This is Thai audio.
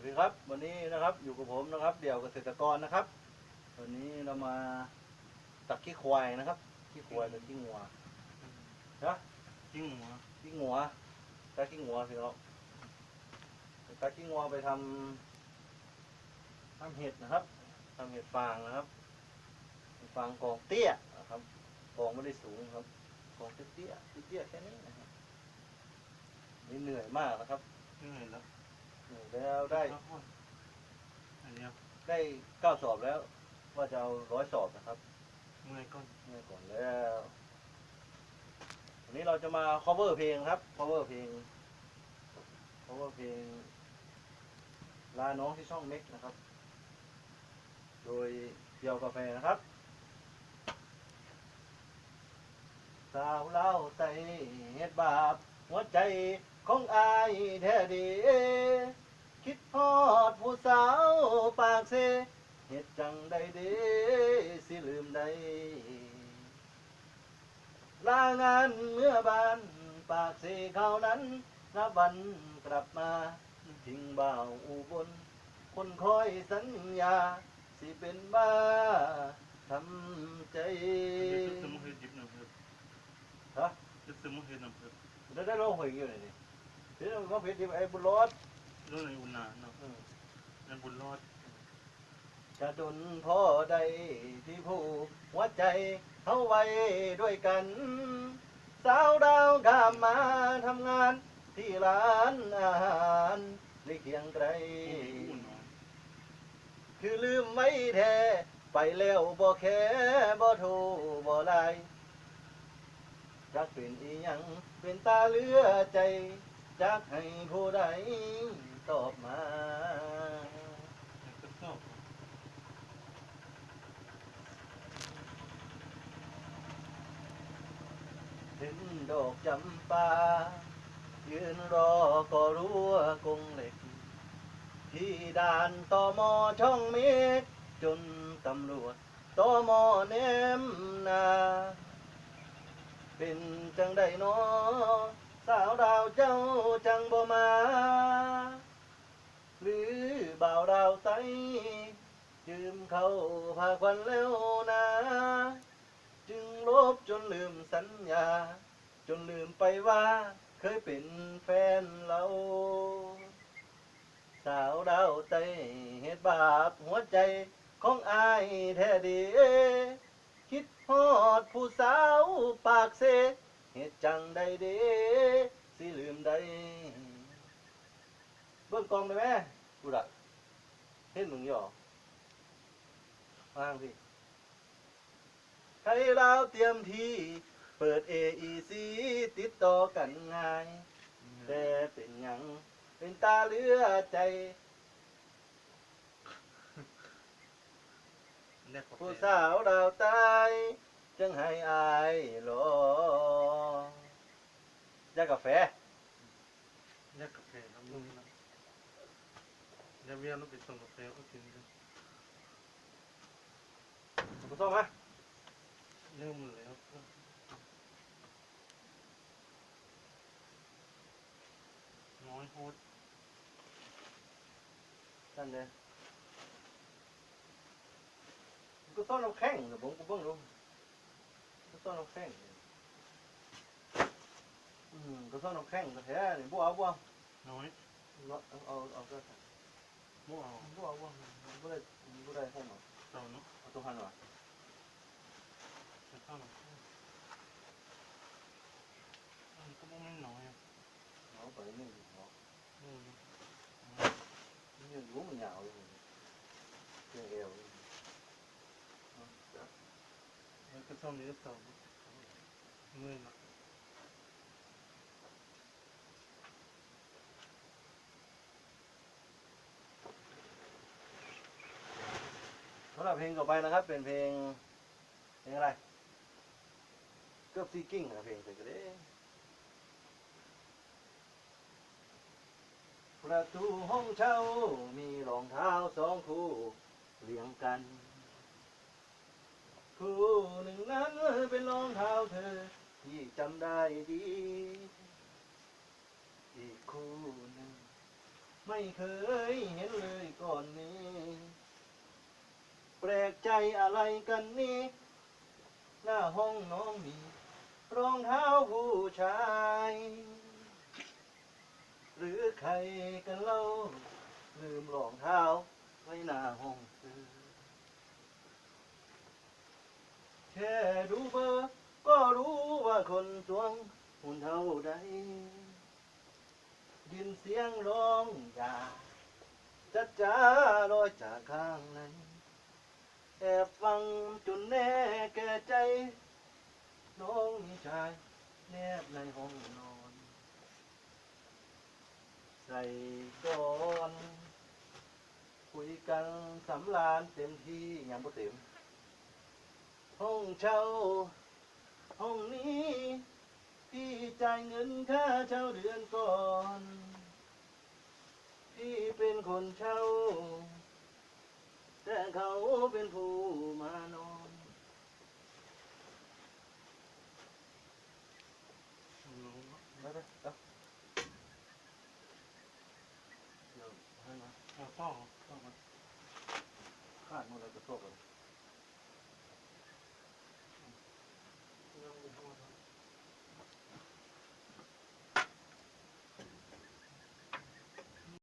วัสดีครับวันนี้นะครับอยู่กับผมนะครับ เดี่ยวเกษตรกรนะครับ วันนี้เรามาตักขี้ควายนะครับขี้ควายหรือขี้งัวนะจริงเหรอขี้งัวตักขี้งัวสิครับตักขี้งัวไปทำทำเห็ดนะครับทำเห็ดฟางนะครับเห็ดฟางกองเตี้ยนะครับกองไม่ได้สูงครับกองเตี้ยๆเตี้ยๆแค่นี้นะครับนี่เหนื่อยมากนะครับเหนื่อยแล้วเหนื่อย แล้วได้อันเนี้ยได้เก้าสอบแล้ว ว่าจะเอาร้อยสอบนะครับเมื่อยก้อนเมื่อก่อนแล้ววันนี้เราจะมา cover เพลงครับ cover เพลง cover เพลงลาน้องที่ช่องเม็กนะครับ โดยเดียวกาแฟนะครับ สาวเล่าใจเฮ็ดบาปหัวใจของอายแท้ดี คิดฮอดผู้สาวปากเซเฮ็ดจังใดเด้สิลืมได้ลางานเมื่อบานปากเสเขานั้นนับวันกลับมาทิ้งบ่าวอุบล คนคอยสัญญา สิเป็นบ้าทำใจจะสมุนไพรดิบหนึ่งเพิ่มฮะจะสมุนไพรหนึ่งเพิ่มได้ได้ร้องเพลงอยู่ไหนนี่เดี๋ยวเราเพลงที่ไอ้บุญรอด เรื่องในอุณาเนาะอืมในบุญรอดจะดนพ่อใดที่ผู้หัวใจเขาไว้ด้วยกัน สาวดาวกามมาทำงานที่ร้านอาหารในเคียงไกล คือลืมไม่แท้ไปแล้วบ่แค่บ่โทบ่ไลจักเป็นอีหยังเป็นตาเลือใจจักให้ผู้ใดตอบมา แล้วก็ชอบ เห็น ดอกจำปา ยืนรอก็รู้วกงเหล็ก ที่ด่านตอมอช่องเมฆจนตำรวจตอมอเนมนา เป็นจังได้นอสาวดาวเจ้าจังบ่มา หรือบ่าวดาวไตยืมเขาพาควันแล้วนะ จึงลบจนลืมสัญญา จนลืมไปว่า เคยเป็นแฟนเรา สาวดาวใจเฮ็ดบาปหัวใจของอายแท้ดี คิดฮอดผู้สาวปากเสเฮ็ดจังใดเดสิลืมได้เบิ่งกองได้ไหมกูละเห็นมึงย่อวางพี่ให้เราเตรียมที เปิด AEC ติดต่อกันง่าย แต่เป็นหยังเป็นตาเหลือใจแลกกาแฟผู้สาวดาวใต้จึงให้อายรออยากกาแฟแลกกาแฟครับลุงนะเดี๋ยวเวียนเราไปส่งกาแฟก็กินกันคุณส้มไหมเริ่มแล้วน้อยโคตร ท่านเด้ก็ต้นน้ำแข็งเดี๋ยวผมก็เบิ่งดูก็ต้นน้ำแข็งอืมก็ต้นน้ำแข็งก็แท้นี่บัวบัวน้อยเอาเอาเอาเอาก็มั่วเอาบัวบัวบัวได้บัวได้ห้องเหรอเต่าเนาะเอาตัวหันเหรอจะเข้าหรอมันก็ไม่น้อยอะเอาไปนี่เนาะอืม นี่ยังรู้มันยาวอยู่เรื่องเอวนี่ แล้ว ก็ต้องเลี้ยงเต่าเมื่อยนะสำหรับเพลงต่อไปนะครับ เป็นเพลงเพลงอะไรเกือบซีกิ้งนะเพลงเสร็จก็ได้ประตูห้องเช่ามีรองเท้าสองคู่เรียงกัน คู่หนึ่งนั้นเป็นรองเท้าเธอที่จำได้ดี อีกคู่หนึ่งไม่เคยเห็นเลยก่อนนี้ แปลกใจอะไรกันนี่หน้าห้องน้องมีรองเท้าผู้ชาย หรือใครกันเล่า ลืมรองเท้าไว้หน้าห้องเธอแค่ดูเบอร์ก็รู้ว่าคนสวงหุ่นเท่าใดยินเสียงร้องอยาจัดจ้าลอยจากข้างในแอบฟังจนแน่แก่ใจ น้องชายแนบในห้องนอน ใส่ก่อน คุยกันสำลานเต็มที่ยังบ่เต็ม ห้องเช่า ห้องนี้พี่จ่ายเงินค่าเช่าเดือนก่อน พี่เป็นคนเช่า แต่เขาเป็นผู้มานอนรู้เนะไปไปเอาเดี๋ยวให้มาเอาต้องต้องมาขาดหมดเลยจะโทษกัน